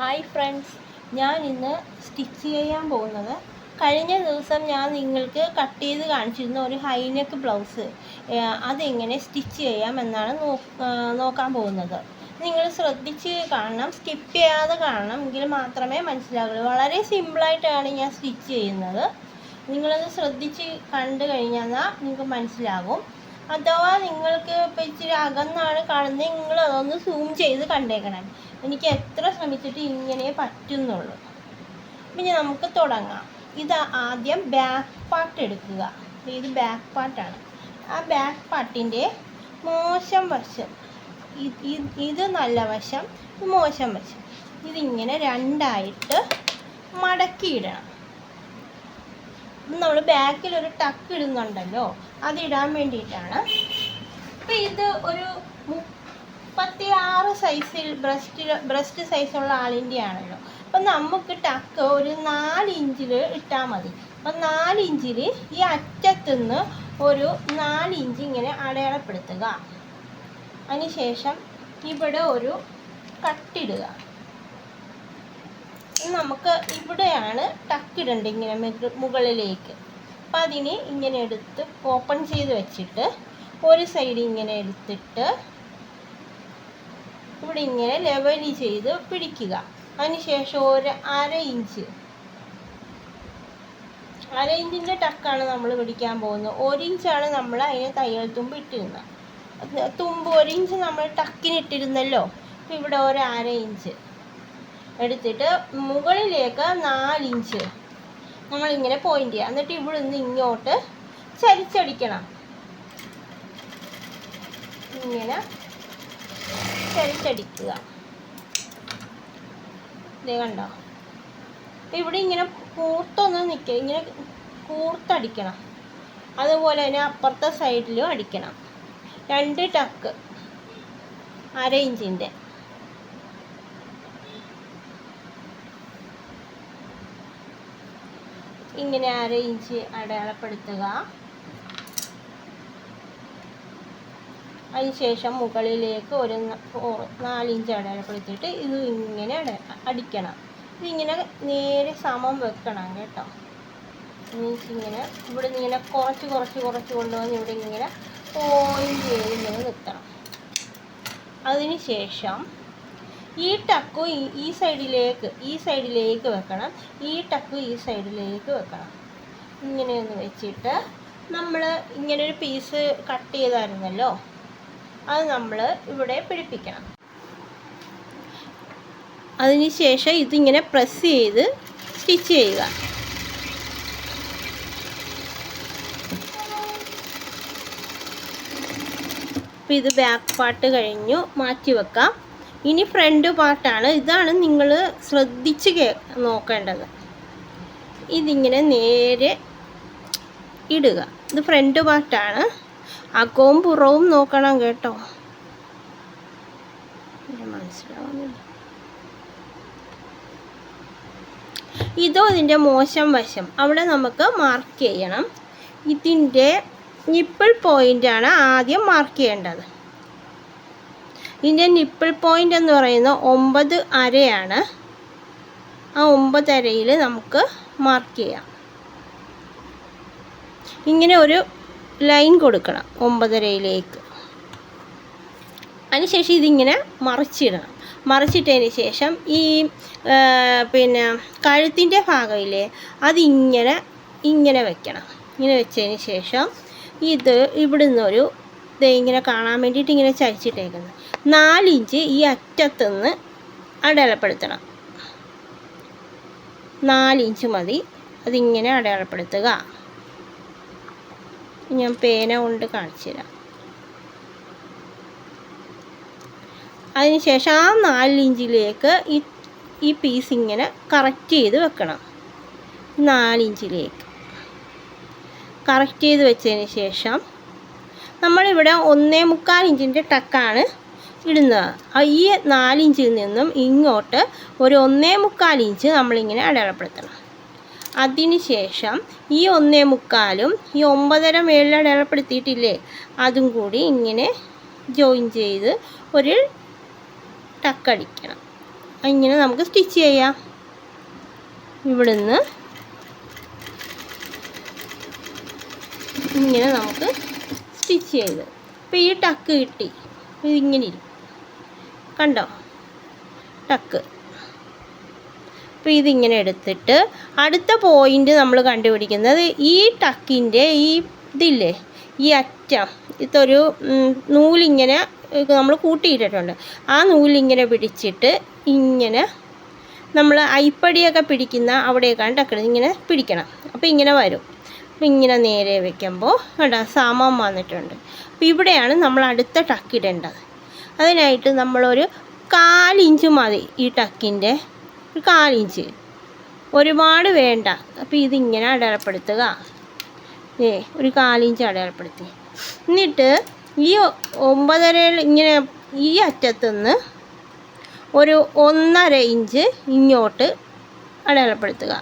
Hi friends ഞാൻ ഇന്ന് stitch ചെയ്യാൻ പോകുന്നത്. കഴിഞ്ഞ ദിവസം ഞാൻ നിങ്ങൾക്ക് കട്ട് ചെയ്ത് കാണിച്ചിരുന്ന ഒരു ഹൈനെക്ക് ബ്ലൗസ് അതെങ്ങനെ സ്റ്റിച്ച് ചെയ്യാം എന്നാണ് നോക്കാൻ പോകുന്നത്. നിങ്ങൾ ശ്രദ്ധിച്ച് കാണണം സ്കിപ്പ് ചെയ്യാതെ കാണണം എങ്കിൽ മാത്രമേ മനസ്സിലാകൂ വളരെ സിമ്പിളായിട്ടാണ് ഞാൻ സ്റ്റിച്ച് ചെയ്യുന്നത്. നിങ്ങളത് ശ്രദ്ധിച്ച് കണ്ടു കഴിഞ്ഞാൽ നിങ്ങൾക്ക് മനസ്സിലാകും. അഥവാ നിങ്ങൾക്ക് ഇപ്പോൾ ഇച്ചിരി അകന്നാണ് കാണുന്നത് നിങ്ങൾ അതൊന്ന് സൂം ചെയ്ത് കണ്ടേക്കണം. എനിക്ക് എത്ര ശ്രമിച്ചിട്ട് ഇങ്ങനെ പറ്റുന്നുള്ളൂ. പിന്നെ നമുക്ക് തുടങ്ങാം. ഇത് ആദ്യം ബാക്ക് പാർട്ട് എടുക്കുക. ഇത് ബാക്ക് പാർട്ടാണ് ആ ബാക്ക് പാർട്ടിന്റെ മോശം വശം. ഇത് നല്ല വശം മോശം വശം. ഇതിങ്ങനെ രണ്ടായിട്ട് മടക്കിയിടണം. നമ്മൾ ബാക്കിൽ ഒരു ടക്ക് ഇടുന്നുണ്ടല്ലോ അതിടാൻ വേണ്ടിയിട്ടാണ്. അപ്പം ഇത് ഒരു മുപ്പത്തി ആറ് സൈസിൽ ബ്രസ്റ്റ് ബ്രസ്റ്റ് സൈസുള്ള ആളിന്റെ ആണല്ലോ അപ്പം നമുക്ക് ടക്ക് ഒരു നാല് ഇഞ്ചിൽ ഇട്ടാൽ മതി. അപ്പം നാല് ഇഞ്ചിൽ ഈ അറ്റത്തുനിന്ന് ഒരു നാല് ഇഞ്ച് ഇങ്ങനെ അടയാളപ്പെടുത്തുക. അതിനുശേഷം ഇവിടെ ഒരു കട്ടിടുക നമുക്ക് ഇവിടെയാണ് ടക്കിടേണ്ടത് ഇങ്ങനെ മുകളിലേക്ക്. അപ്പം അതിന് ഇങ്ങനെ എടുത്ത് ഓപ്പൺ ചെയ്ത് വെച്ചിട്ട് ഒരു സൈഡ് ഇങ്ങനെ എടുത്തിട്ട് ഇവിടെ ഇങ്ങനെ ലെവലി ചെയ്ത് പിടിക്കുക. അതിനുശേഷം ഒരു അര ഇഞ്ച് അര ഇഞ്ചിന്റെ ടക്കാണ് നമ്മൾ പിടിക്കാൻ പോകുന്നത്. ഒരു ഇഞ്ചാണ് നമ്മൾ അതിന് തയ്യൽ തുമ്പ് ഇട്ടിരുന്നത്. തുമ്പ് ഒരു ഇഞ്ച് നമ്മൾ ടക്കിനിട്ടിരുന്നല്ലോ അപ്പം ഇവിടെ ഒരു അര ഇഞ്ച് എടുത്തിട്ട് മുകളിലേക്ക് നാലിഞ്ച് നമ്മളിങ്ങനെ പോയിന്റ് ചെയ്യുക. എന്നിട്ട് ഇവിടെ നിന്ന് ഇങ്ങോട്ട് ചരിച്ചടിക്കണം. ഇങ്ങനെ ചരിച്ചടിക്കുക ഇതേ കണ്ടോ? ഇവിടെ ഇങ്ങനെ കൂർത്തൊന്ന് നിൽക്കുക ഇങ്ങനെ കൂർത്തടിക്കണം. അതുപോലെ തന്നെ അപ്പുറത്തെ സൈഡിലും അടിക്കണം. രണ്ട് ടക്ക് അര ഇഞ്ചിന്റെ. ഇങ്ങനെ അര ഇഞ്ച് അടയാളപ്പെടുത്തുക. അതിനുശേഷം മുകളിലേക്ക് ഒരു നാലിഞ്ച് അടയാളപ്പെടുത്തിയിട്ട് ഇത് ഇങ്ങനെ അട അടിക്കണം. ഇതിങ്ങനെ നേരെ സമം വെക്കണം കേട്ടോ. മീൻസ് ഇങ്ങനെ ഇവിടെ ഇങ്ങനെ കുറച്ച് കുറച്ച് കുറച്ച് കൊണ്ടുവന്ന് ഇവിടെ ഇങ്ങനെ പോയിന്റ് ചെയ്ത് ഇങ്ങനെ നിർത്തണം. അതിന് ശേഷം ഈ ടക്കു ഈ ഈ സൈഡിലേക്ക് ഈ സൈഡിലേക്ക് വെക്കണം. ഈ ടക്കു ഈ സൈഡിലേക്ക് വെക്കണം. ഇങ്ങനെയൊന്ന് വെച്ചിട്ട് നമ്മൾ ഇങ്ങനെ ഒരു പീസ് കട്ട് ചെയ്തായിരുന്നല്ലോ. അത് നമ്മൾ ഇവിടെ പിടിപ്പിക്കണം. അതിനുശേഷം ഇതിങ്ങനെ പ്രസ് ചെയ്ത് സ്റ്റിച്ച് ചെയ്യുക. അപ്പോൾ ഇത് ബാക്ക് പാർട്ട് കഴിഞ്ഞു മാറ്റി വെക്കാം. ഇനി ഫ്രണ്ട് പാർട്ടാണ് ഇതാണ് നിങ്ങൾ ശ്രദ്ധിച്ച് കേ നോക്കേണ്ടത്. ഇതിങ്ങനെ നേരെ ഇടുക. ഇത് ഫ്രണ്ട് പാർട്ടാണ് അകവും പുറവും നോക്കണം കേട്ടോ. മനസ്സിലാവുന്നില്ല. ഇതോ ഇതിന്റെ മോശം വശം. അവിടെ നമുക്ക് മാർക്ക് ചെയ്യണം. ഇതിന്റെ നിപ്പിൾ പോയിന്റാണ് ആദ്യം മാർക്ക് ചെയ്യേണ്ടത്. ഇതിന്റെ നിപ്പിൾ പോയിന്റ് എന്ന് പറയുന്നത് ഒമ്പത് അരയാണ്. ആ ഒമ്പത് അരയിൽ നമുക്ക് മാർക്ക് ചെയ്യാം. ഇങ്ങനെ ഒരു ലൈൻ കൊടുക്കണം ഒമ്പതരയിലേക്ക്. അതിനുശേഷം ഇതിങ്ങനെ മറിച്ചിടണം. മറിച്ചിട്ടതിന് ശേഷം ഈ പിന്നെ കഴുത്തിന്റെ ഭാഗമില്ലേ അതിങ്ങനെ ഇങ്ങനെ വെക്കണം. ഇങ്ങനെ വെച്ചതിന് ശേഷം ഇത് ഇവിടുന്ന് ഒരു ഇങ്ങനെ കാണാൻ വേണ്ടിയിട്ട് ഇങ്ങനെ ചരിച്ചിട്ടേക്കുന്നത് നാലിഞ്ച് ഈ അറ്റത്തുനിന്ന് അടയാളപ്പെടുത്തണം. നാലിഞ്ച് മതി. അതിങ്ങനെ അടയാളപ്പെടുത്തുക. ഞാൻ പേന കൊണ്ട് കാണിച്ചു തരാം. അതിനുശേഷം ആ നാലിഞ്ചിലേക്ക് ഈ ഈ പീസ് ഇങ്ങനെ കറക്റ്റ് ചെയ്ത് വെക്കണം. നാലിഞ്ചിലേക്ക് കറക്റ്റ് ചെയ്ത് വെച്ചതിന് ശേഷം നമ്മളിവിടെ ഒന്നേ മുക്കാൽ ഇഞ്ചിന്റെ ടക്കാണ് ഇടുന്നത്. ഈ നാലിഞ്ചിൽ നിന്നും ഇങ്ങോട്ട് ഒരു ഒന്നേ മുക്കാൽ ഇഞ്ച് നമ്മളിങ്ങനെ അടയാളപ്പെടുത്തണം. അതിന് ശേഷം ഈ ഒന്നേ മുക്കാലും ഈ ഒമ്പതര മേളിൽ അടയാളപ്പെടുത്തിയിട്ടില്ലേ? അതും കൂടി ഇങ്ങനെ ജോയിൻ ചെയ്ത് ഒരു ടക്കടിക്കണം ഇങ്ങനെ നമുക്ക് സ്റ്റിച്ച് ചെയ്യാം. ഇവിടുന്ന് ഇങ്ങനെ നമുക്ക് സ്റ്റിച്ച് ചെയ്ത്. ഇപ്പോൾ ഈ ടക്ക് കിട്ടി. ഇതിങ്ങനെ ഇരിക്കും. കണ്ടോ? ടക്ക് അപ്പോൾ ഇതിങ്ങനെ എടുത്തിട്ട് അടുത്ത പോയിന്റ് നമ്മൾ കണ്ടുപിടിക്കുന്നത് ഈ ടക്കിന്റെ ഈ ഇതില്ലേ ഈ അറ്റം ഇതൊരു നൂലിങ്ങനെ നമ്മൾ കൂട്ടിയിട്ടിട്ടുണ്ട്. ആ നൂലിങ്ങനെ പിടിച്ചിട്ട് ഇങ്ങനെ നമ്മൾ അരിപ്പടിയൊക്കെ പിടിക്കുന്ന അവിടെയൊക്കെയാണ് ടക്കണത് ഇങ്ങനെ പിടിക്കണം. അപ്പോൾ ഇങ്ങനെ വരും. അപ്പോൾ ഇങ്ങനെ നേരെ വെക്കുമ്പോൾ കേട്ടോ സമം വന്നിട്ടുണ്ട്. അപ്പോൾ ഇവിടെയാണ് നമ്മൾ അടുത്ത ടക്കിടേണ്ടത് അതിനായിട്ട് നമ്മളൊരു കാലിഞ്ച് മതി ഈ ടക്കിന്റെ ഒരു കാലിഞ്ച് ഒരുപാട് വേണ്ട. അപ്പോൾ ഇതിങ്ങനെ അടയാളപ്പെടുത്തുക. ഏ ഒരു കാലിഞ്ച് അടയാളപ്പെടുത്തി. എന്നിട്ട് ഈ ഒമ്പതര ഇങ്ങനെ ഈ അറ്റത്തുനിന്ന് ഒരു ഒന്നര ഇഞ്ച് ഇങ്ങോട്ട് അടയാളപ്പെടുത്തുക.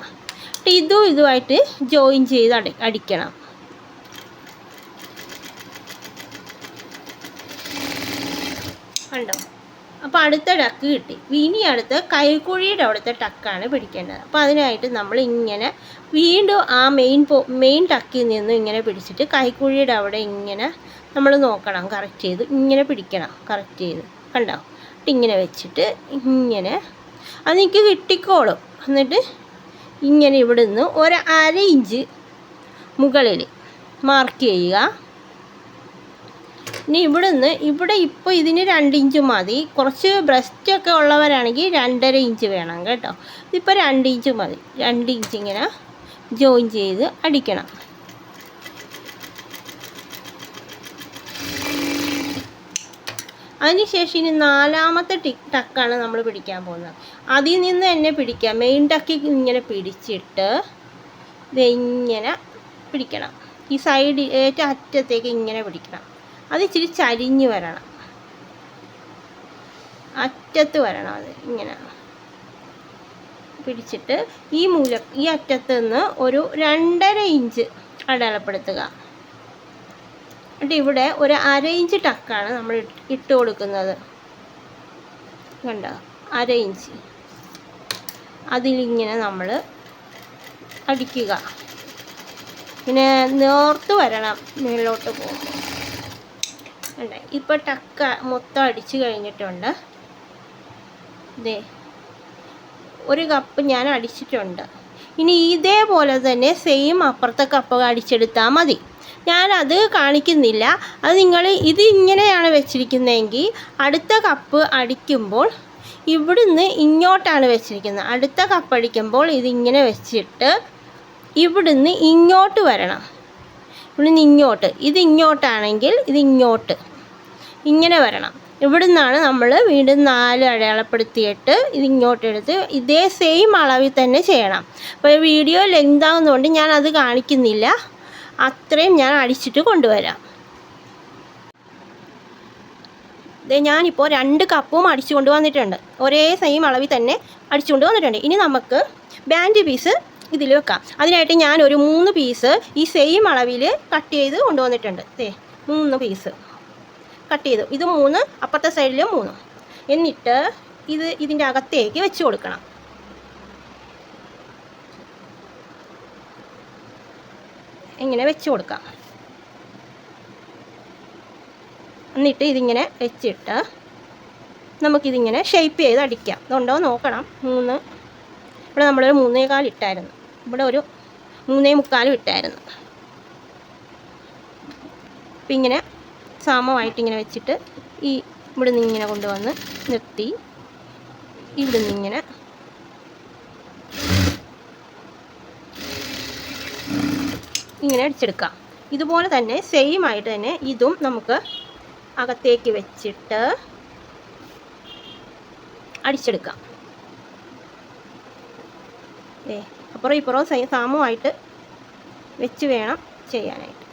എന്നിട്ട് ഇതും ഇതുമായിട്ട് ജോയിൻ ചെയ്ത് അടി അടിക്കണം. കണ്ടോ? അപ്പോൾ അടുത്ത ടക്ക് കിട്ടി. ഇനി അടുത്ത് കൈക്കുഴിയുടെ അവിടുത്തെ ടക്കാണ് പിടിക്കേണ്ടത്. അപ്പോൾ അതിനായിട്ട് നമ്മൾ ഇങ്ങനെ വീണ്ടും ആ മെയിൻ പോ മെയിൻ ടക്കിൽ നിന്ന് ഇങ്ങനെ പിടിച്ചിട്ട് കൈക്കുഴിയുടെ അവിടെ ഇങ്ങനെ നമ്മൾ നോക്കണം. കറക്റ്റ് ചെയ്ത് ഇങ്ങനെ പിടിക്കണം. കറക്റ്റ് ചെയ്ത്. കണ്ടോ? ഇങ്ങനെ വെച്ചിട്ട് ഇങ്ങനെ അത് എനിക്ക് കിട്ടിക്കോളും. എന്നിട്ട് ഇങ്ങനെ ഇവിടുന്ന് ഒരു അര ഇഞ്ച് മുകളിൽ മാർക്ക് ചെയ്യുക. ഇനി ഇവിടുന്ന് ഇവിടെ ഇപ്പോൾ ഇതിന് രണ്ട് ഇഞ്ച് മതി. കുറച്ച് ബ്രസ്റ്റ് ഒക്കെ ഉള്ളവരാണെങ്കിൽ രണ്ടര ഇഞ്ച് വേണം കേട്ടോ. ഇതിപ്പോൾ രണ്ട് ഇഞ്ച് മതി. രണ്ട് ഇഞ്ച് ഇങ്ങനെ ജോയിൻ ചെയ്ത് അടിക്കണം. അതിനുശേഷം ഇനി നാലാമത്തെ ടിക് ടക്കാണ് നമ്മൾ പിടിക്കാൻ പോകുന്നത്. അതിൽ നിന്ന് തന്നെ പിടിക്കാം. മെയിൻ ടക്കി ഇങ്ങനെ പിടിച്ചിട്ട് ഇത് ഇങ്ങനെ പിടിക്കണം. ഈ സൈഡ് ഏറ്റവും അറ്റത്തേക്ക് ഇങ്ങനെ പിടിക്കണം. അത് ഇച്ചിരി ചരിഞ്ഞ് വരണം. അറ്റത്ത് വരണം അത് ഇങ്ങനെ. പിടിച്ചിട്ട് ഈ മൂല ഈ അറ്റത്ത് നിന്ന് ഒരു രണ്ടര ഇഞ്ച് അടയാളപ്പെടുത്തുക. എന്നിട്ട് ഇവിടെ ഒരു അര ഇഞ്ച് ടക്കാണ് നമ്മൾ ഇട്ട് കൊടുക്കുന്നത്. കണ്ടോ? അര ഇഞ്ച്. അതിലിങ്ങനെ നമ്മൾ അടിക്കുക. പിന്നെ നേർത്ത് വരണം മുകളിലോട്ട് പോകുമ്പോൾ. ഉണ്ട്. ഇപ്പോൾ ടക്ക മൊത്തം അടിച്ചു കഴിഞ്ഞിട്ടുണ്ട്. ദേ ഒരു കപ്പ് ഞാൻ അടിച്ചിട്ടുണ്ട്. ഇനി ഇതേപോലെ തന്നെ സെയിം അപ്പുറത്തെ കപ്പ് അടിച്ചെടുത്താൽ മതി. ഞാനത് കാണിക്കുന്നില്ല. അത് നിങ്ങൾ ഇത് ഇങ്ങനെയാണ് വെച്ചിരിക്കുന്നതെങ്കിൽ അടുത്ത കപ്പ് അടിക്കുമ്പോൾ ഇവിടുന്ന് ഇങ്ങോട്ടാണ് വെച്ചിരിക്കുന്നത്. അടുത്ത കപ്പ് അടിക്കുമ്പോൾ ഇതിങ്ങനെ വെച്ചിട്ട് ഇവിടുന്ന് ഇങ്ങോട്ട് വരണം. ഇവിടുന്ന് ഇങ്ങോട്ട്. ഇതിങ്ങോട്ടാണെങ്കിൽ ഇതിങ്ങോട്ട് ഇങ്ങനെ വരണം. ഇവിടെ നിന്നാണ് നമ്മൾ വീണ്ടും നാല് അടയാളപ്പെടുത്തിയിട്ട് ഇത് ഇങ്ങോട്ടെടുത്ത് ഇതേ സെയിം അളവിൽ തന്നെ ചെയ്യണം. അപ്പോൾ വീഡിയോ ലെങ്ത് ആകുന്നതുകൊണ്ട് ഞാൻ അത് കാണിക്കുന്നില്ല. അത്രയും ഞാൻ അടിച്ചിട്ട് കൊണ്ടുവരാം. ഞാനിപ്പോൾ രണ്ട് കപ്പും അടിച്ചു കൊണ്ടുവന്നിട്ടുണ്ട് ഒരേ സെയിം അളവിൽ തന്നെ അടിച്ചു കൊണ്ടുവന്നിട്ടുണ്ട് ഇനി നമുക്ക് ബാൻഡ് പീസ് ഇതിൽ വെക്കാം. അതിനായിട്ട് ഞാൻ ഒരു മൂന്ന് പീസ് ഈ സെയിം അളവിൽ കട്ട് ചെയ്ത് കൊണ്ടുവന്നിട്ടുണ്ട്. ദേ മൂന്ന് പീസ് കട്ട് ചെയ്തു. ഇത് മൂന്ന് അപ്പുറത്തെ സൈഡിലും മൂന്ന്. എന്നിട്ട് ഇത് ഇതിന്റെ അകത്തേക്ക് വെച്ച് കൊടുക്കണം. ഇങ്ങനെ വെച്ച് കൊടുക്കാം. എന്നിട്ട് ഇതിങ്ങനെ വെച്ചിട്ട് നമുക്കിതിങ്ങനെ ഷേപ്പ് ചെയ്ത് അടിക്കാം. ഇതുണ്ടോ? നോക്കണം. മൂന്ന്. ഇവിടെ നമ്മളൊരു മൂന്നേ ഇട്ടായിരുന്നു. ഇവിടെ ഒരു മൂന്നേ മുക്കാലും ഇട്ടായിരുന്നു. അപ്പം ഇങ്ങനെ സമമായിട്ട് ഇങ്ങനെ വെച്ചിട്ട് ഈ ഇവിടെ നിന്ന് ഇങ്ങനെ കൊണ്ടുവന്ന് നിർത്തി. ഇവിടെ നിന്ന് ഇങ്ങനെ. ഇങ്ങനെ അടിച്ചെടുക്കാം. ഇതുപോലെ തന്നെ സെയിം ആയിട്ട് തന്നെ ഇതും നമുക്ക് അകത്തേക്ക് വെച്ചിട്ട് അടിച്ചെടുക്കാം. ഏ അപ്പുറം ഇപ്പുറവും സെയിം സാമുമായിട്ട് വെച്ച് വേണം ചെയ്യാനായിട്ട്.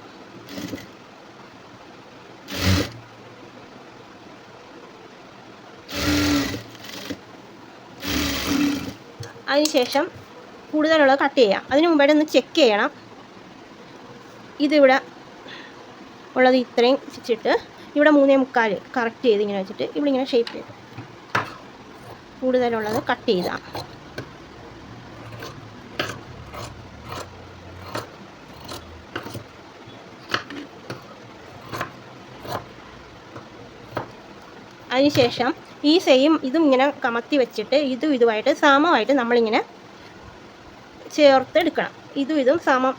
അതിനുശേഷം കൂടുതലുള്ളത് കട്ട് ചെയ്യാം. അതിന് മുമ്പായിട്ട് ഒന്ന് ചെക്ക് ചെയ്യണം. ഇതിവിടെ ഉള്ളത് ഇത്രയും വെച്ചിട്ട് ഇവിടെ മൂന്നേ മുക്കാൽ കറക്റ്റ് ചെയ്ത് ഇങ്ങനെ വെച്ചിട്ട് ഇവിടെ ഇങ്ങനെ ഷേപ്പ് ചെയ്ത് കൂടുതലുള്ളത് കട്ട് ചെയ്താൽ അതിനുശേഷം ഈ സെയിം ഇതും ഇങ്ങനെ കമത്തി വെച്ചിട്ട് ഇതും ഇതുമായിട്ട് സമമായിട്ട് നമ്മളിങ്ങനെ ചേർത്തെടുക്കണം. ഇതും ഇതും സമം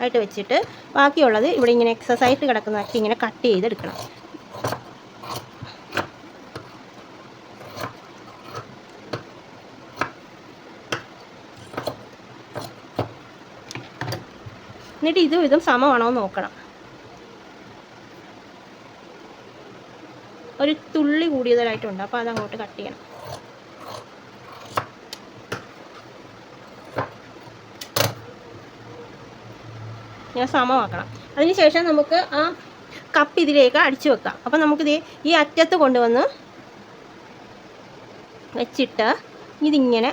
ആയിട്ട് വെച്ചിട്ട് ബാക്കിയുള്ളത് ഇവിടെ ഇങ്ങനെ എക്സസൈസ് കിടക്കുന്നതൊക്കെ ഇങ്ങനെ കട്ട് ചെയ്തെടുക്കണം. എന്നിട്ട് ഇതും ഇതും സമമാണോ നോക്കണം. ഒരു തുള്ളി കൂടിയതായിട്ടുണ്ട്. അപ്പോൾ അതങ്ങോട്ട് കട്ട് ചെയ്യണം. ഇങ്ങനെ സമമാക്കണം. അതിനുശേഷം നമുക്ക് ആ കപ്പ് ഇതിലേക്ക് അടിച്ചു വെക്കാം. അപ്പോൾ നമുക്കിത് ഈ അറ്റത്ത് കൊണ്ടുവന്ന് വെച്ചിട്ട് ഇതിങ്ങനെ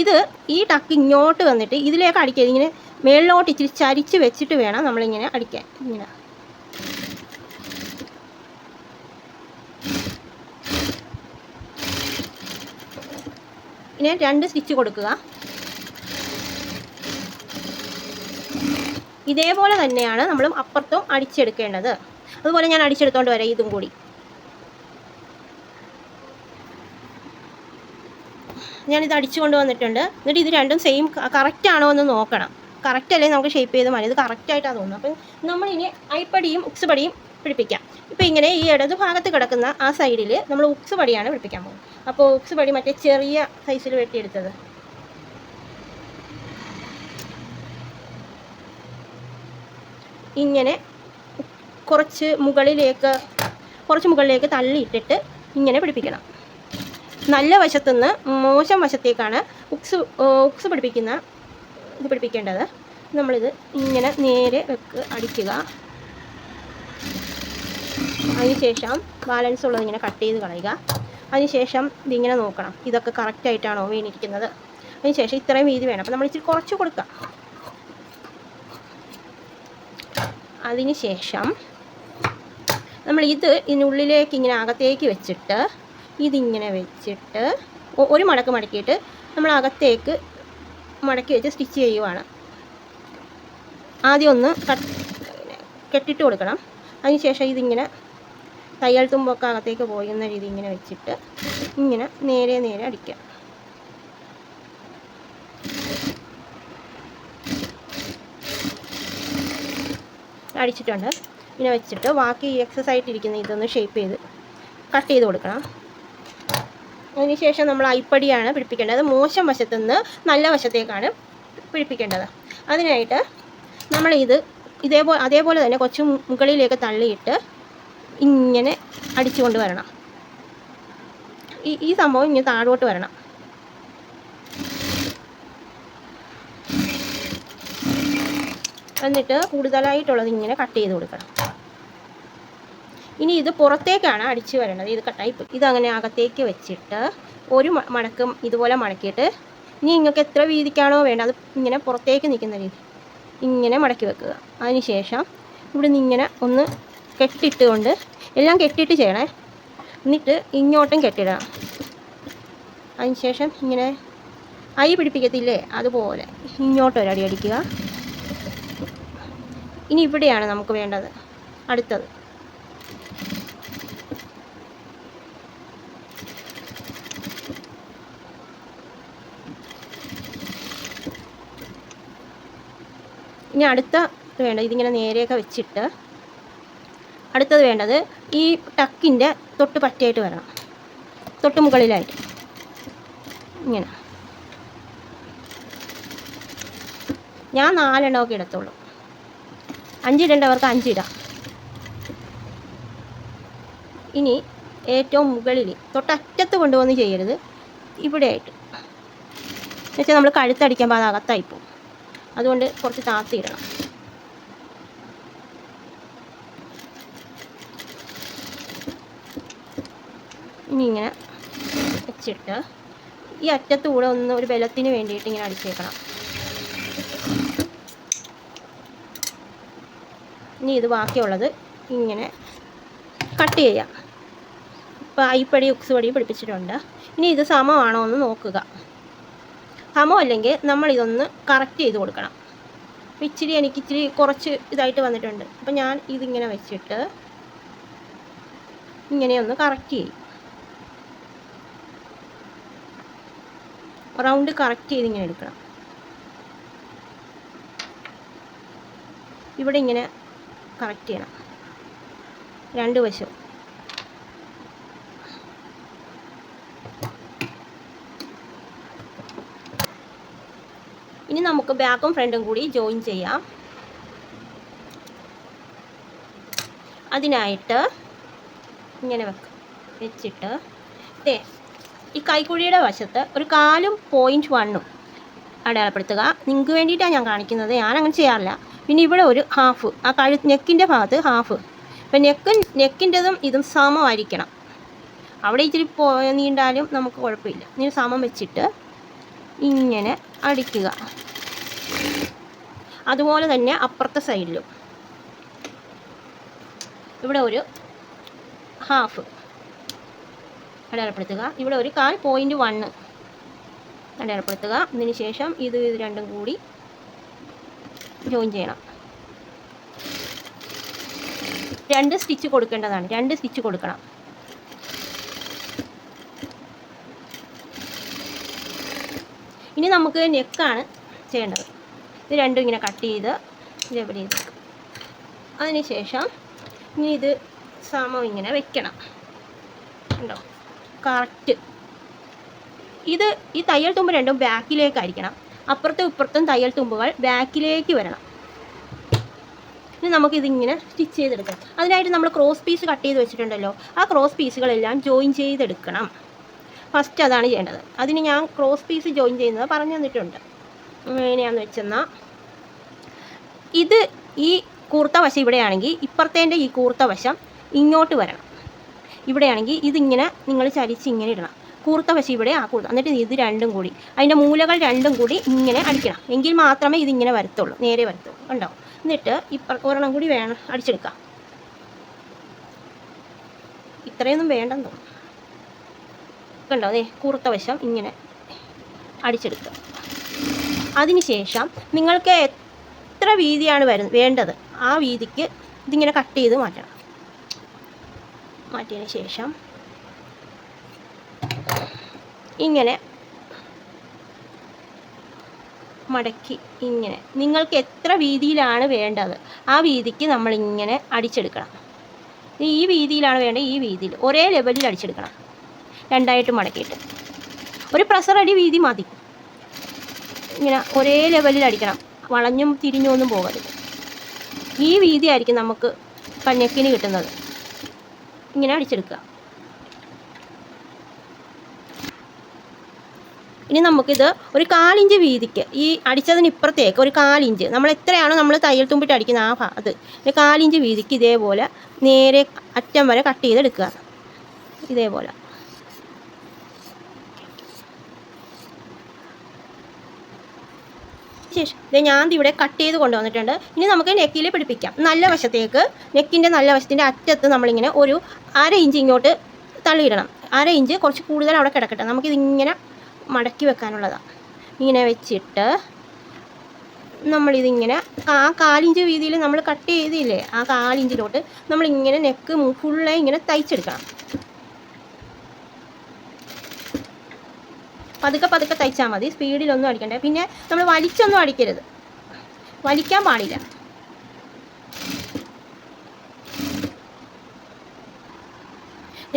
ഇത് ഈ ടക്ക് ഇങ്ങോട്ട് വന്നിട്ട് ഇതിലേക്ക് അടിക്കുക. ഇങ്ങനെ മേളിലോട്ട് ഇച്ചിരി ചരിച്ച് വെച്ചിട്ട് വേണം നമ്മളിങ്ങനെ അടിക്കാൻ. ഇങ്ങനെ. ഇനി രണ്ട് സ്റ്റിച്ച് കൊടുക്കുക. ഇതേപോലെ തന്നെയാണ് നമ്മൾ അപ്പുറത്തും അടിച്ചെടുക്കേണ്ടത്. അതുപോലെ ഞാൻ അടിച്ചെടുത്തോണ്ട് വരാം ഇതും കൂടി. ഞാനിത് അടിച്ചു കൊണ്ടുവന്നിട്ടുണ്ട് എന്നിട്ട് ഇത് രണ്ടും സെയിം കറക്റ്റ് ആണോ എന്ന് നോക്കണം. കറക്റ്റ് അല്ലെങ്കിൽ നമുക്ക് ഷേപ്പ് ചെയ്ത് മതി ഇത് കറക്റ്റായിട്ടാണ് തോന്നുന്നത്. അപ്പം നമ്മളിനി അയപ്പടിയും ഉക്സ് പടിയും പിടിപ്പിക്കാം. ഇപ്പോൾ ഇങ്ങനെ ഈ ഇടത് ഭാഗത്ത് കിടക്കുന്ന ആ സൈഡിൽ നമ്മൾ ഉക്സ് പടിയാണ് പിടിപ്പിക്കാൻ പോകുന്നത്. അപ്പോൾ ഉക്സ് പടി മറ്റേ ചെറിയ സൈസിൽ വെട്ടിയെടുത്തത്. ഇങ്ങനെ കുറച്ച് മുകളിലേക്ക് കുറച്ച് മുകളിലേക്ക് തള്ളിയിട്ടിട്ട് ഇങ്ങനെ പിടിപ്പിക്കണം. നല്ല വശത്തുനിന്ന് മോശം വശത്തേക്കാണ് ഉക്സ് ഉക്സ് പിടിപ്പിക്കുന്ന ഇത് പിടിപ്പിക്കേണ്ടത്. നമ്മളിത് ഇങ്ങനെ നേരെ വെക്ക് അടിക്കുക. അതിനുശേഷം ബാലൻസ് ഉള്ളത് ഇങ്ങനെ കട്ട് ചെയ്ത് കളയുക. അതിനുശേഷം ഇതിങ്ങനെ നോക്കണം. ഇതൊക്കെ കറക്റ്റായിട്ടാണോ വീണിരിക്കുന്നത്? അതിനുശേഷം ഇത്രയും വീതി വേണം. അപ്പോൾ നമ്മൾ ഇച്ചിരി കുറച്ച് കൊടുക്കാം. അതിനുശേഷം നമ്മൾ ഇത് ഇതിനുള്ളിലേക്ക് ഇങ്ങനെ അകത്തേക്ക് വെച്ചിട്ട് ഇതിങ്ങനെ വെച്ചിട്ട് ഒരു മടക്ക് മടക്കിയിട്ട് നമ്മൾ അകത്തേക്ക് മടക്കി വെച്ച് സ്റ്റിച്ച് ചെയ്യുവാണ്. ആദ്യം ഒന്ന് കട്ട് കെട്ടിട്ട് കൊടുക്കണം. അതിനുശേഷം ഇതിങ്ങനെ തയ്യൽ തുമ്പൊക്കെ അകത്തേക്ക് പോയുന്ന രീതി ഇങ്ങനെ വെച്ചിട്ട് ഇങ്ങനെ നേരെ നേരെ അടിക്കാം അടിച്ചിട്ടുണ്ട്. ഇങ്ങനെ വെച്ചിട്ട് ബാക്കി എക്സസ് ആയിട്ടിരിക്കുന്ന ഇതൊന്ന് ഷേപ്പ് ചെയ്ത് കട്ട് ചെയ്ത് കൊടുക്കണം. അതിനുശേഷം നമ്മൾ അരിപ്പടിയാണ് പിടിപ്പിക്കേണ്ടത്. മോശം വശത്തുനിന്ന് നല്ല വശത്തേക്കാണ് പിടിപ്പിക്കേണ്ടത്. അതിനായിട്ട് നമ്മളിത് ഇത് ഇതേപോലെ അതേപോലെ തന്നെ കുറച്ച് മുകളിലേക്ക് തള്ളിയിട്ട് ഇങ്ങനെ അടിച്ചുകൊണ്ട് വരണം. ഈ ഈ സംഭവം ഇങ്ങനെ താഴോട്ട് വരണം. എന്നിട്ട് കൂടുതലായിട്ടുള്ളത് ഇങ്ങനെ കട്ട് ചെയ്ത് കൊടുക്കണം. ഇനി ഇത് പുറത്തേക്കാണ് അടിച്ച് വരണത്. ഇത് കട്ടായി ഇതങ്ങനെ അകത്തേക്ക് വെച്ചിട്ട് ഒരു മടക്കും ഇതുപോലെ മടക്കിയിട്ട് ഇനി നിങ്ങൾക്ക് എത്ര വീതിക്കാണോ വേണ്ടത് ഇങ്ങനെ പുറത്തേക്ക് നിൽക്കുന്ന രീതി. ഇങ്ങനെ മടക്കി വെക്കുക. അതിനുശേഷം ഇവിടെ നിന്ന് ഇങ്ങനെ ഒന്ന് കെട്ടിട്ടുകൊണ്ട് എല്ലാം കെട്ടിയിട്ട് ചെയ്യണേ. എന്നിട്ട് ഇങ്ങോട്ടും കെട്ടിടണം അതിനുശേഷം ഇങ്ങനെ ഐ പിടിപ്പിക്കത്തില്ലേ? അതുപോലെ ഇങ്ങോട്ട് ഒരടി അടിക്കുക. ഇനി ഇവിടെയാണ് നമുക്ക് വേണ്ടത്. അടുത്തത്. ഇനി അടുത്ത വേണ്ട. ഇതിങ്ങനെ നേരെയൊക്കെ വെച്ചിട്ട് അടുത്തത് വേണ്ടത് ഈ ടക്കിന്റെ തൊട്ട് പറ്റയായിട്ട് വരണം. തൊട്ട് മുകളിലായിട്ട്. ഇങ്ങനെ. ഞാൻ നാലെണ്ണമൊക്കെ ഇടത്തുള്ളൂ. അഞ്ചിടേണ്ടവർക്ക് അഞ്ചിടാം ഇനി ഏറ്റവും മുകളിൽ തൊട്ടറ്റത്ത് കൊണ്ടുവന്ന് ചെയ്യരുത്. ഇവിടെയായിട്ട്. എന്നുവെച്ചാൽ നമ്മൾ കഴുത്തടിക്കുമ്പോൾ അത് അകത്തായിപ്പോവും അതുകൊണ്ട് കുറച്ച് താത്തിയിടണം. ഇനി ഇങ്ങനെ വെച്ചിട്ട് ഈ അറ്റത്ത് കൂടെ ഒന്ന് ഒരു ബലത്തിന് വേണ്ടിയിട്ട് ഇങ്ങനെ അടിച്ചേക്കണം. ഇനി ഇത് ബാക്കിയുള്ളത് ഇങ്ങനെ കട്ട് ചെയ്യാം. ഇപ്പോൾ അയ്പടി ഉക്സ് പടി പിടിപ്പിച്ചിട്ടുണ്ട്. ഇനി ഇത് സമമാണോ എന്ന് നോക്കുക. സമമല്ലെങ്കിൽ നമ്മൾ ഇതൊന്ന് കറക്റ്റ് ചെയ്ത് കൊടുക്കണം. ഇച്ചിരി എനിക്ക് ഇച്ചിരി കുറച്ച് ഇതായിട്ട് വന്നിട്ടുണ്ട്. അപ്പോൾ ഞാൻ ഇതിങ്ങനെ വെച്ചിട്ട് ഇങ്ങനെ ഒന്ന് കറക്റ്റ് ചെയ്യും. റൗണ്ട് കറക്റ്റ് ചെയ്ത് ഇങ്ങനെ എടുക്കണം. ഇവിടെ ഇങ്ങനെ കറക്റ്റ് ചെയ്യണം. രണ്ട് വശവും. ഇനി നമുക്ക് ബാക്കും ഫ്രണ്ടും കൂടി ജോയിൻ ചെയ്യാം. അതിനായിട്ട് ഇങ്ങനെ വെക്കാം. വെച്ചിട്ട് ദേ ഈ കൈക്കുഴിയുടെ വശത്ത് ഒരു കാലും പോയിന്റ് വണ്ണും അടയാളപ്പെടുത്തുക. നിങ്ങൾക്ക് വേണ്ടിയിട്ടാണ് ഞാൻ കാണിക്കുന്നത്. ഞാൻ അങ്ങനെ ചെയ്യാറില്ല. പിന്നെ ഇവിടെ ഒരു ഹാഫ് ആ കഴു നെക്കിന്റെ ഭാഗത്ത് ഹാഫ് അപ്പം നെക്ക് നെക്കിന്റെതും ഇതും സമമായിരിക്കണം. അവിടെ ഇച്ചിരി പോ നീണ്ടാലും നമുക്ക് കുഴപ്പമില്ല. നീ സമം വെച്ചിട്ട് ഇങ്ങനെ അടിക്കുക. അതുപോലെ തന്നെ അപ്പുറത്തെ സൈഡിലും ഇവിടെ ഒരു ഹാഫ് അടയാളപ്പെടുത്തുക. ഇവിടെ ഒരു കാൽ പോയിന്റ് വണ്ണ് അടയാളപ്പെടുത്തുക. അതിന് ശേഷം ഇത് ഇത് രണ്ടും കൂടി ജോയിൻ ചെയ്യണം. രണ്ട് സ്റ്റിച്ച് കൊടുക്കേണ്ടതാണ്. രണ്ട് സ്റ്റിച്ച് കൊടുക്കണം. ഇനി നമുക്ക് നെക്കാണ് ചെയ്യേണ്ടത്. ഇത് രണ്ടും ഇങ്ങനെ കട്ട് ചെയ്ത് ഇതേപോലെ ചെയ്ത്? വെക്കും അതിന് ശേഷം ഇനി ഇത് സമം ഇങ്ങനെ വെക്കണം. ഉണ്ടോ കറക്റ്റ്. ഇത് ഈ തയ്യൽ തുമ്പ് രണ്ടും ബാക്കിലേക്കായിരിക്കണം. അപ്പുറത്തും ഇപ്പുറത്തും തയ്യൽ തുമ്പുകൾ ബാക്കിലേക്ക് വരണം. ഇനി നമുക്കിതിങ്ങനെ സ്റ്റിച്ച് ചെയ്തെടുക്കാം. അതിനായിട്ട് നമ്മൾ ക്രോസ് പീസ് കട്ട് ചെയ്ത് വെച്ചിട്ടുണ്ടല്ലോ. ആ ക്രോസ് പീസുകളെല്ലാം ജോയിൻ ചെയ്തെടുക്കണം. ഫസ്റ്റ് അതാണ് ചെയ്യേണ്ടത്. അതിന് ഞാൻ ക്രോസ് പീസ് ജോയിൻ ചെയ്യുന്നത് പറഞ്ഞു തന്നിട്ടുണ്ട്. എങ്ങനെയാണെന്ന് വെച്ചെന്നാൽ ഇത് ഈ കൂർത്ത വശം ഇവിടെയാണെങ്കിൽ ഇപ്പുറത്തേന്റെ ഈ കൂർത്ത വശം ഇങ്ങോട്ട് വരണം. ഇവിടെയാണെങ്കിൽ ഇതിങ്ങനെ നിങ്ങൾ ചരിച്ച് ഇങ്ങനെ ഇടണം. കൂർത്ത വശം ഇവിടെ ആ കൂർത്ത എന്നിട്ട് ഇത് രണ്ടും കൂടി. അതിന്റെ മൂലകൾ രണ്ടും കൂടി ഇങ്ങനെ അടിക്കണം. എങ്കിൽ മാത്രമേ ഇതിങ്ങനെ വരത്തുള്ളൂ നേരെ വരത്തുള്ളൂ. കണ്ടോ? എന്നിട്ട് ഇപ്പം ഒരെണ്ണം കൂടി വേണം അടിച്ചെടുക്കാം ഇത്രയൊന്നും വേണ്ടെന്ന് തോന്നുന്നു. കണ്ടോ? അതെ കൂർത്ത വശം ഇങ്ങനെ അടിച്ചെടുക്കുക അതിനുശേഷം നിങ്ങൾക്ക് എത്ര വീതിയാണ് വരുന്നത് വേണ്ടത്? ആ വീതിക്ക് ഇതിങ്ങനെ കട്ട് ചെയ്ത് മാറ്റണം. മാറ്റിയതിന് ശേഷം ഇങ്ങനെ മടക്കി ഇങ്ങനെ. നിങ്ങൾക്ക് എത്ര വീതിയിലാണ് വേണ്ടത്? ആ വീതിക്ക് നമ്മളിങ്ങനെ അടിച്ചെടുക്കണം. ഈ വീതിയിലാണ് വേണ്ടത് ഈ വീതിയിൽ. ഒരേ ലെവലിൽ അടിച്ചെടുക്കണം. രണ്ടായിട്ട് മടക്കിയിട്ട്. ഒരു പ്രസർ അടി വീതി മതി. ഇങ്ങനെ ഒരേ ലെവലിൽ അടിക്കണം. വളഞ്ഞും തിരിഞ്ഞൊന്നും പോകരുത്. ഈ വീതിയായിരിക്കും നമുക്ക് കഞ്ഞക്കിന് കിട്ടുന്നത്. ഇങ്ങനെ അടിച്ചെടുക്കുക. ഇനി നമുക്കിത് ഒരു കാലിഞ്ച് വീതിക്ക് ഈ അടിച്ചതിന് ഇപ്പുറത്തേക്ക് ഒരു കാലിഞ്ച് നമ്മൾ എത്രയാണോ നമ്മൾ തയ്യൽ തുമ്പിട്ട് അടിക്കുന്ന ആ ഭാഗത്ത് ഒരു കാലിഞ്ച് വീതിക്ക് ഇതേപോലെ നേരെ അറ്റം വരെ കട്ട് ചെയ്തെടുക്കുക. ഇതേപോലെ. ശേഷം ഇത് ഞാൻ ഇവിടെ കട്ട് ചെയ്ത് കൊണ്ടുവന്നിട്ടുണ്ട്. ഇനി നമുക്ക് നെക്കിൽ പിടിപ്പിക്കാം. നല്ല വശത്തേക്ക് നെക്കിന്റെ നല്ല വശത്തിന്റെ അറ്റത്ത് നമ്മളിങ്ങനെ ഒരു അര ഇഞ്ച് ഇങ്ങോട്ട് തള്ളിയിടണം. അര ഇഞ്ച് കുറച്ച് കൂടുതൽ അവിടെ കിടക്കട്ടെ. നമുക്കിതിങ്ങനെ മടക്കി വെക്കാനുള്ളതാണ് ഇങ്ങനെ വെച്ചിട്ട് നമ്മളിതിങ്ങനെ ആ കാലിഞ്ച് വീതിയിൽ നമ്മൾ കട്ട് ചെയ്തില്ലേ? ആ കാലിഞ്ചിലോട്ട് നമ്മളിങ്ങനെ നെക്ക് ഫുള്ളായി ഇങ്ങനെ തയ്ച്ചെടുക്കണം. പതുക്കെ പതുക്കെ തയ്ച്ചാൽ മതി. സ്പീഡിലൊന്നും അടിക്കണ്ട. പിന്നെ നമ്മൾ വലിച്ചൊന്നും അടിക്കരുത്. വലിക്കാൻ പാടില്ല.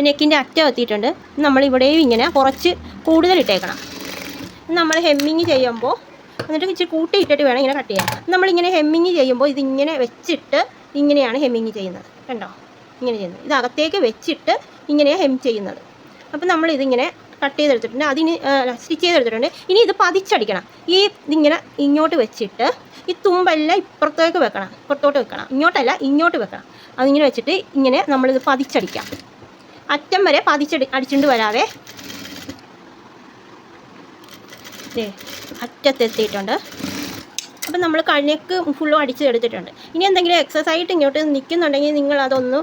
നെക്കിന്റെ അറ്റം എത്തിയിട്ടുണ്ട് നമ്മൾ ഇവിടെയും ഇങ്ങനെ കുറച്ച് കൂടുതൽ ഇട്ടേക്കണം. നമ്മൾ ഹെമ്മിങ് ചെയ്യുമ്പോൾ എന്നിട്ട് ഇച്ചിരി കൂട്ടി ഇട്ടിട്ട് വേണം ഇങ്ങനെ കട്ട് ചെയ്യാൻ. നമ്മളിങ്ങനെ ഹെമ്മിങ് ചെയ്യുമ്പോൾ ഇതിങ്ങനെ വെച്ചിട്ട് ഇങ്ങനെയാണ് ഹെമ്മിങ് ചെയ്യുന്നത്. കണ്ടോ? ഇങ്ങനെ ചെയ്യുന്നത്. ഇത് അകത്തേക്ക് വെച്ചിട്ട് ഇങ്ങനെയാണ് ഹെം ചെയ്യുന്നത്. അപ്പം നമ്മൾ ഇതിങ്ങനെ കട്ട് ചെയ്തെടുത്തിട്ടുണ്ട് അതിന് സ്റ്റിച്ച് ചെയ്തെടുത്തിട്ടുണ്ട്. ഇനി ഇത് പതിച്ചടിക്കണം. ഈ ഇതിങ്ങനെ ഇങ്ങോട്ട് വെച്ചിട്ട് ഈ തുമ്പെല്ലാം ഇപ്പുറത്തേക്ക് വെക്കണം. ഇപ്പുറത്തോട്ട് വെക്കണം. ഇങ്ങോട്ടല്ല ഇങ്ങോട്ട് വെക്കണം. അതിങ്ങനെ വെച്ചിട്ട് ഇങ്ങനെ നമ്മളിത് പതിച്ചടിക്കാം. അറ്റം വരെ പതിച്ചടി അടിച്ചുകൊണ്ട് വരാവേ. അറ്റത്തെത്തിയിട്ടുണ്ട്. അപ്പം നമ്മൾ കണ്ണിക്ക് ഫുള്ളും അടിച്ചെടുത്തിട്ടുണ്ട് ഇനി എന്തെങ്കിലും എക്സസ് ആയിട്ട് ഇങ്ങോട്ട് നിൽക്കുന്നുണ്ടെങ്കിൽ നിങ്ങൾ അതൊന്ന്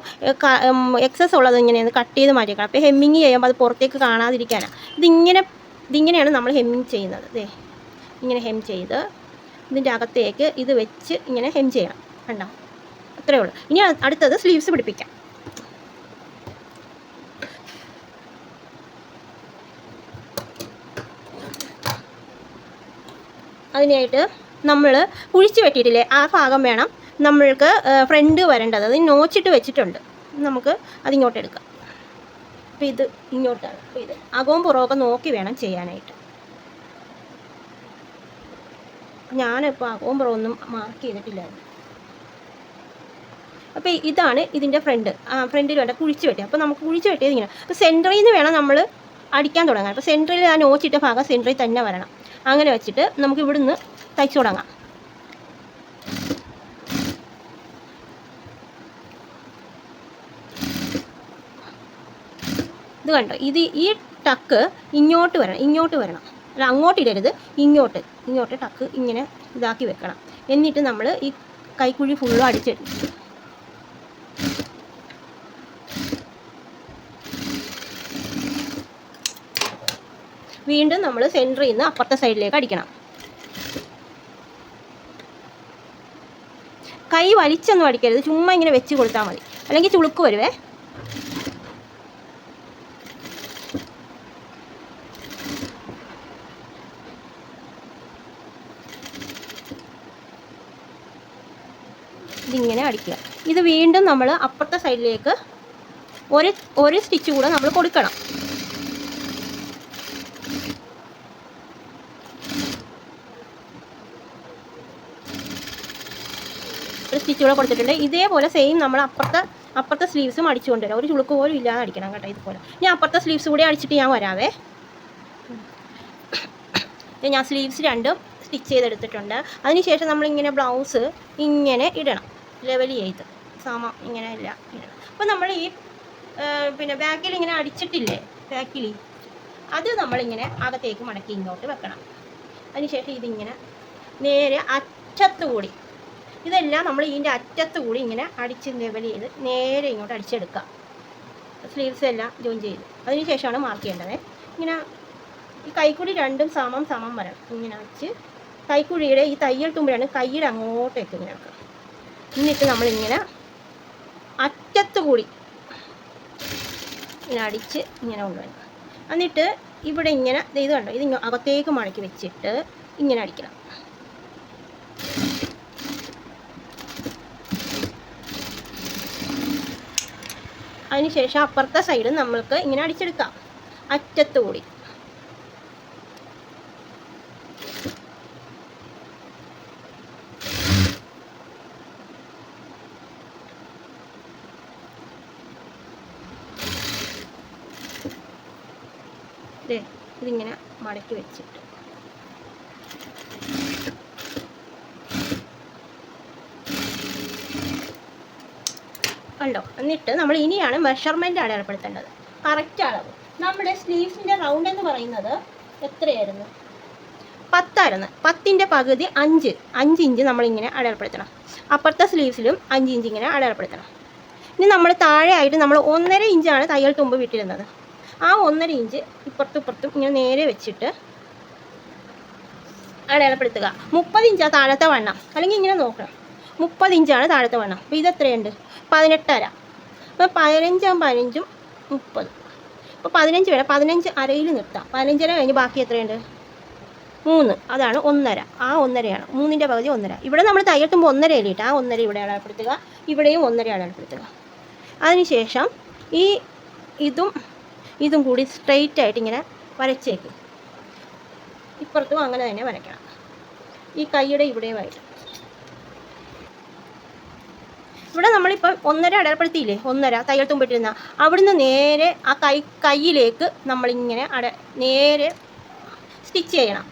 എക്സസ് ഉള്ളത് ഇങ്ങനെ കട്ട് ചെയ്ത് മാറ്റിക്കണം അപ്പോൾ ഹെമ്മിങ് ചെയ്യുമ്പോൾ അത് പുറത്തേക്ക് കാണാതിരിക്കാനാണ്. ഇതിങ്ങനെ ഇതിങ്ങനെയാണ് നമ്മൾ ഹെമ്മിങ് ചെയ്യുന്നത്. ദേ ഇങ്ങനെ ഹെം ചെയ്ത് ഇതിന്റെ അകത്തേക്ക് ഇത് വെച്ച് ഇങ്ങനെ ഹെം ചെയ്യണം. കണ്ടോ? അത്രേ ഉള്ളൂ. ഇനി അടുത്തത് സ്ലീവ്സ് പിടിപ്പിക്കാം. അതിനായിട്ട് നമ്മൾ കുഴിച്ച് വെട്ടിയിട്ടില്ലേ? ആ ഭാഗം വേണം നമ്മൾക്ക് ഫ്രണ്ട് വരേണ്ടത്. അത് നോച്ചിട്ട് വെച്ചിട്ടുണ്ട്. നമുക്ക് അതിങ്ങോട്ട് എടുക്കാം. അപ്പോൾ ഇത് ഇങ്ങോട്ടാണ്. അപ്പോൾ ഇത് അകവും പുറമൊക്കെ നോക്കി വേണം ചെയ്യാനായിട്ട്. ഞാനിപ്പോൾ അകവും പുറമൊന്നും മാർക്ക് ചെയ്തിട്ടില്ലായിരുന്നു. അപ്പോൾ ഇതാണ് ഇതിന്റെ ഫ്രണ്ട്. ഫ്രണ്ടിൽ വേണ്ട കുഴിച്ച് വെട്ടി. അപ്പോൾ നമുക്ക് കുഴിച്ച് വെട്ടിയത് ഇങ്ങനെ. അപ്പോൾ സെന്ററിൽ നിന്ന് വേണം നമ്മൾ അടിക്കാൻ തുടങ്ങാൻ. അപ്പോൾ സെന്ററിൽ ഞാൻ നോച്ചിട്ട ഭാഗം സെന്ററിൽ തന്നെ വരണം. അങ്ങനെ വെച്ചിട്ട് നമുക്ക് ഇവിടുന്ന് തയ്ച്ചു തുടങ്ങാം. ഇത് കണ്ടോ? ഇത് ഈ ടക്ക് ഇങ്ങോട്ട് വരണം ഇങ്ങോട്ട് വരണം. അല്ല അങ്ങോട്ട് ഇടരുത് ഇങ്ങോട്ട്. ഇങ്ങോട്ട് ടക്ക് ഇങ്ങനെ ഇതാക്കി വെക്കണം. എന്നിട്ട് നമ്മൾ ഈ കൈക്കുഴി ഫുള്ളും അടിച്ചെടുക്കും. വീണ്ടും നമ്മൾ സെന്ററിൽ നിന്ന് അപ്പുറത്തെ സൈഡിലേക്ക് അടിക്കണം. കൈ വലിച്ചൊന്നും അടിക്കരുത്. ചുമ്മാ ഇങ്ങനെ വെച്ച് കൊടുത്താൽ മതി. അല്ലെങ്കിൽ ചുളുക്ക് വരുവേ. ഇതിങ്ങനെ അടിക്കുക. ഇത് വീണ്ടും നമ്മൾ അപ്പുറത്തെ സൈഡിലേക്ക് ഒരു ഒരു സ്റ്റിച്ച് കൂടെ നമ്മൾ കൊടുക്കണം. ഒരു സ്റ്റിച്ച് കൂടെ കൊടുത്തിട്ടുണ്ട്. ഇതേപോലെ സെയിം നമ്മൾ അപ്പുറത്തെ അപ്പുറത്തെ സ്ലീവ്സും അടിച്ചു കൊണ്ടുവരാം. ഒരു ചുളുക്ക് പോലും ഇല്ലാതെ അടിക്കണം കേട്ടോ ഇതുപോലെ. ഞാൻ അപ്പുറത്തെ സ്ലീവ്സ് കൂടി അടിച്ചിട്ട് ഞാൻ വരാവേ. ഞാൻ സ്ലീവ്സ് രണ്ടും സ്റ്റിച്ച് ചെയ്തെടുത്തിട്ടുണ്ട്. അതിനുശേഷം നമ്മളിങ്ങനെ ബ്ലൗസ് ഇങ്ങനെ ഇടണം. ലെവൽ ചെയ്ത് സമ ഇങ്ങനെ ഇല്ല ഇടണം. അപ്പോൾ നമ്മൾ ഈ പിന്നെ ബാക്കിൽ ഇങ്ങനെ അടിച്ചിട്ടില്ലേ? ബാക്കിൽ അത് നമ്മളിങ്ങനെ അകത്തേക്ക് മടക്കി ഇങ്ങോട്ട് വെക്കണം. അതിനുശേഷം ഇതിങ്ങനെ നേരെ അറ്റത്ത് കൂടി ഇതെല്ലാം നമ്മൾ ഇതിന്റെ അറ്റത്ത് കൂടി ഇങ്ങനെ അടിച്ച് ലെവൽ ചെയ്ത് നേരെ ഇങ്ങോട്ട് അടിച്ചെടുക്കുക. സ്ലീവ്സ് എല്ലാം ജോയിൻ ചെയ്ത്. അതിന് ശേഷമാണ് മാർക്ക് ചെയ്യേണ്ടത്. ഇങ്ങനെ ഈ കൈക്കുഴി രണ്ടും സമം സമം വരണം. ഇങ്ങനെ വെച്ച് കൈക്കുഴിയുടെ ഈ തയ്യൽ തുമ്പിലാണ് കൈയുടെ അങ്ങോട്ടേക്ക് ഇങ്ങനെ വെക്കുക. എന്നിട്ട് നമ്മളിങ്ങനെ അറ്റത്ത് കൂടി ഇങ്ങനെ അടിച്ച് ഇങ്ങനെ കൊണ്ടുവരണം. എന്നിട്ട് ഇവിടെ ഇങ്ങനെ ഇത് കണ്ടോ? ഇത് അകത്തേക്ക് മടക്കി വെച്ചിട്ട് ഇങ്ങനെ അടിക്കണം. അതിനുശേഷം അപ്പുറത്തെ സൈഡ് നമ്മൾക്ക് ഇങ്ങനെ അടിച്ചെടുക്കാം. അറ്റത്തുകൂടി. ഇതിങ്ങനെ മടക്കി വെച്ചിട്ട്. കണ്ടോ? എന്നിട്ട് നമ്മൾ ഇനിയാണ് മെഷർമെന്റ് അടയാളപ്പെടുത്തേണ്ടത് കറക്റ്റ് അളവ്. നമ്മുടെ സ്ലീവ്സിന്റെ റൗണ്ട് എന്ന് പറയുന്നത് എത്രയായിരുന്നു? പത്തായിരുന്നു. പത്തിന്റെ പകുതി അഞ്ച്. അഞ്ച് ഇഞ്ച് നമ്മളിങ്ങനെ അടയാളപ്പെടുത്തണം. അപ്പുറത്തെ സ്ലീവ്സിലും അഞ്ച് ഇഞ്ച് ഇങ്ങനെ അടയാളപ്പെടുത്തണം. ഇനി നമ്മൾ താഴെ ആയിട്ട് നമ്മൾ ഒന്നര ഇഞ്ചാണ് തയ്യൽ തുമ്പ് വിട്ടിരുന്നത്. ആ ഒന്നര ഇഞ്ച് ഇപ്പുറത്തും ഇപ്പുറത്തും ഇങ്ങനെ നേരെ വെച്ചിട്ട് അടയാളപ്പെടുത്തുക. മുപ്പത് ഇഞ്ചാണ് താഴത്തെ വണ്ണം. അല്ലെങ്കിൽ ഇങ്ങനെ നോക്കണം. മുപ്പത് ഇഞ്ചാണ് താഴത്തെ വണ്ണം. അപ്പോൾ ഇതെത്രയുണ്ട് പതിനെട്ടര. അപ്പോൾ പതിനഞ്ചും പതിനഞ്ചും മുപ്പത്. അപ്പോൾ പതിനഞ്ച് വേണം. പതിനഞ്ച് അരയിൽ നിർത്താം. പതിനഞ്ചര കഴിഞ്ഞ് ബാക്കി എത്രയുണ്ട്? മൂന്ന്. അതാണ് ഒന്നര. ആ ഒന്നരയാണ്. മൂന്നിന്റെ പകുതി ഒന്നര. ഇവിടെ നമ്മൾ തയ്യൽത്തുമ്പോൾ ഒന്നര ഇട്ട് ആ ഒന്നര ഇവിടെ അടയാളപ്പെടുത്തുക. ഇവിടെയും ഒന്നര അടയാളപ്പെടുത്തുക. അതിനുശേഷം ഈ ഇതും ഇതും കൂടി സ്ട്രെയിറ്റ് ആയിട്ട് ഇങ്ങനെ വരച്ചേക്കും. ഇപ്പുറത്തും അങ്ങനെ തന്നെ വരയ്ക്കണം. ഈ കൈയുടെ ഇവിടെയുമായിട്ട് ഇവിടെ നമ്മളിപ്പോൾ ഒന്നര അടയാളപ്പെടുത്തിയില്ലേ? ഒന്നര തയ്യൽ തുമ്പിട്ടിരുന്ന. അവിടുന്ന് നേരെ ആ കൈ കൈയിലേക്ക് നമ്മളിങ്ങനെ അട നേരെ സ്റ്റിച്ച് ചെയ്യണം.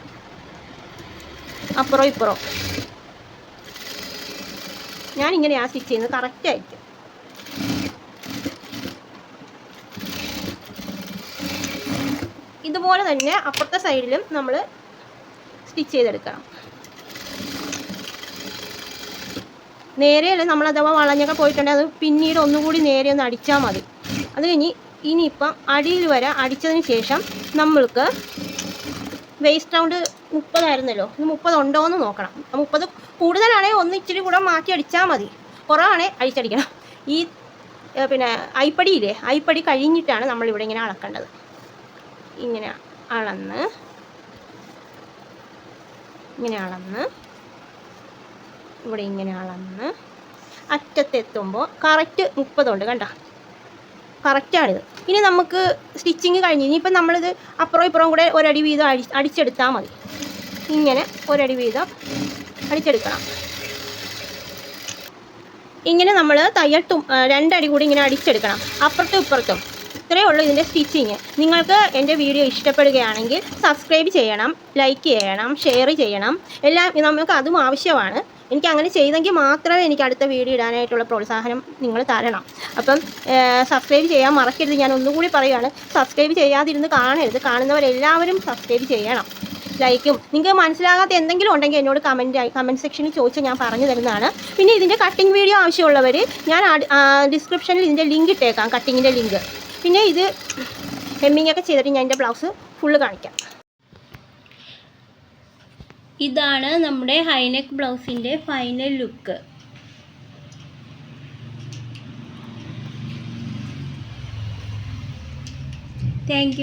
അപ്പുറം ഇപ്പുറം ഞാനിങ്ങനെയാണ് സ്റ്റിച്ച് ചെയ്യുന്നത്. കറക്റ്റ് ആയിരിക്കും. ഇതുപോലെ തന്നെ അപ്പുറത്തെ സൈഡിലും നമ്മൾ സ്റ്റിച്ച് ചെയ്തെടുക്കണം. നേരെയല്ല നമ്മൾ അഥവാ വളഞ്ഞൊക്കെ പോയിട്ടുണ്ടെങ്കിൽ അത് പിന്നീട് ഒന്നുകൂടി നേരെ ഒന്ന് അടിച്ചാൽ മതി. അത് കഴിഞ്ഞ് ഇനിയിപ്പം അടിയിൽ വരെ അടിച്ചതിന് ശേഷം നമ്മൾക്ക് വേസ്റ്റ് റൗണ്ട് മുപ്പതായിരുന്നല്ലോ. ഇത് മുപ്പത് ഉണ്ടോ എന്ന് നോക്കണം മുപ്പത് കൂടുതലാണെങ്കിൽ ഒന്ന് ഇച്ചിരി കൂടെ മാറ്റി അടിച്ചാൽ മതി. കുറവാണെങ്കിൽ അഴിച്ചടിക്കണം ഈ പിന്നെ അയ്പടിയില്ലേ? അയ്പടി കഴിഞ്ഞിട്ടാണ് നമ്മളിവിടെ ഇങ്ങനെ അളക്കേണ്ടത്. ഇങ്ങനെ അളന്ന് ഇങ്ങനെ അളന്ന്. ഇവിടെ ഇങ്ങനെ അളന്ന് അറ്റത്തെത്തുമ്പോൾ കറക്റ്റ് മുപ്പതുണ്ട് കണ്ട? കറക്റ്റാണിത് ഇനി നമുക്ക് സ്റ്റിച്ചിങ് കഴിഞ്ഞ് ഇനിയിപ്പം നമ്മളിത് അപ്പുറം ഇപ്പുറം കൂടെ ഒരടി വീതം അടി അടിച്ചെടുത്താൽ മതി. ഇങ്ങനെ ഒരടി വീതം അടിച്ചെടുക്കണം. ഇങ്ങനെ നമ്മൾ തയ്യൽ തും രണ്ടടി കൂടി ഇങ്ങനെ അടിച്ചെടുക്കണം. അപ്പുറത്തും ഇപ്പുറത്തും. ഇത്രയേ ഉള്ളൂ ഇതിന്റെ സ്റ്റിച്ചിങ് നിങ്ങൾക്ക് എന്റെ വീഡിയോ ഇഷ്ടപ്പെടുകയാണെങ്കിൽ സബ്സ്ക്രൈബ് ചെയ്യണം ലൈക്ക് ചെയ്യണം ഷെയർ ചെയ്യണം. എല്ലാം നമുക്ക് അതും ആവശ്യമാണ്. എനിക്ക് അങ്ങനെ ചെയ്തെങ്കിൽ മാത്രമേ എനിക്ക് അടുത്ത വീഡിയോ ഇടാനായിട്ടുള്ള പ്രോത്സാഹനം നിങ്ങൾ തരണം. അപ്പം സബ്സ്ക്രൈബ് ചെയ്യാൻ മറക്കരുത്. ഞാൻ ഒന്നുകൂടി പറയുകയാണ് സബ്സ്ക്രൈബ് ചെയ്യാതിരുന്ന് കാണരുത്. കാണുന്നവരെല്ലാവരും സബ്സ്ക്രൈബ് ചെയ്യണം. ലൈക്കും. നിങ്ങൾക്ക് മനസ്സിലാകാത്ത എന്തെങ്കിലും ഉണ്ടെങ്കിൽ എന്നോട് കമന്റ് കമന്റ് സെക്ഷനിൽ ചോദിച്ചാൽ ഞാൻ പറഞ്ഞു തരുന്നതാണ്. പിന്നെ ഇതിന്റെ കട്ടിങ് വീഡിയോ ആവശ്യമുള്ളവർ ഞാൻ ഡിസ്ക്രിപ്ഷനിൽ ഇതിന്റെ ലിങ്ക് ഇട്ടേക്കാം കട്ടിങ്ങിന്റെ ലിങ്ക് പിന്നെ ഇത് ഹെമ്മിങ്ങൊക്കെ ചെയ്തിട്ട് ഞാൻ എന്റെ ബ്ലൗസ് ഫുള്ള് കാണിക്കാം. ഇതാണ് നമ്മുടെ ഹൈനെക്ക് ബ്ലൗസിന്റെ ഫൈനൽ ലുക്ക് താങ്ക്